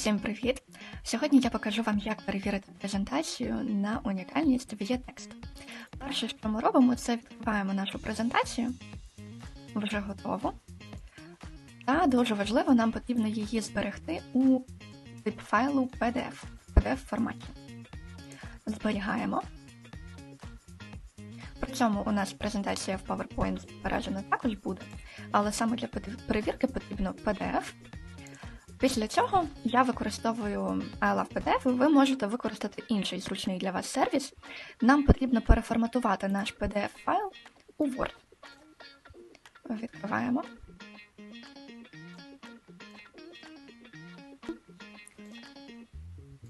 Всім привіт! Сьогодні я покажу вам, як перевірити презентацію на унікальність в є-текст. Перше, що ми робимо, це відкриваємо нашу презентацію, вже готову. Та дуже важливо, нам потрібно її зберегти у тип файлу PDF PDF форматі. Зберігаємо. При цьому у нас презентація в PowerPoint збережена також буде, але саме для перевірки потрібно PDF. Після цього я використовую I Love PDF, ви можете використати інший зручний для вас сервіс. Нам потрібно переформатувати наш PDF-файл у Word. Відкриваємо.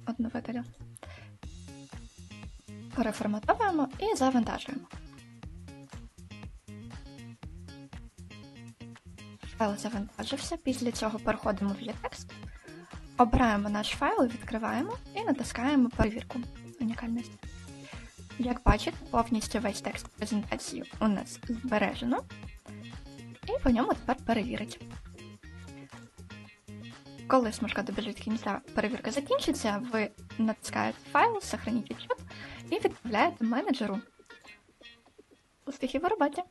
Одну видалю. Переформатовуємо і завантажуємо. Файл завантажився. Після цього переходимо в текст, обираємо наш файл, відкриваємо і натискаємо перевірку унікальності. Як бачите, повністю весь текст презентації у нас збережено, і по ньому тепер перевірить. Коли смужка добіжить кінця перевірка закінчиться, ви натискаєте файл, сохраніть відчет і відправляєте менеджеру. Успіхів у роботі!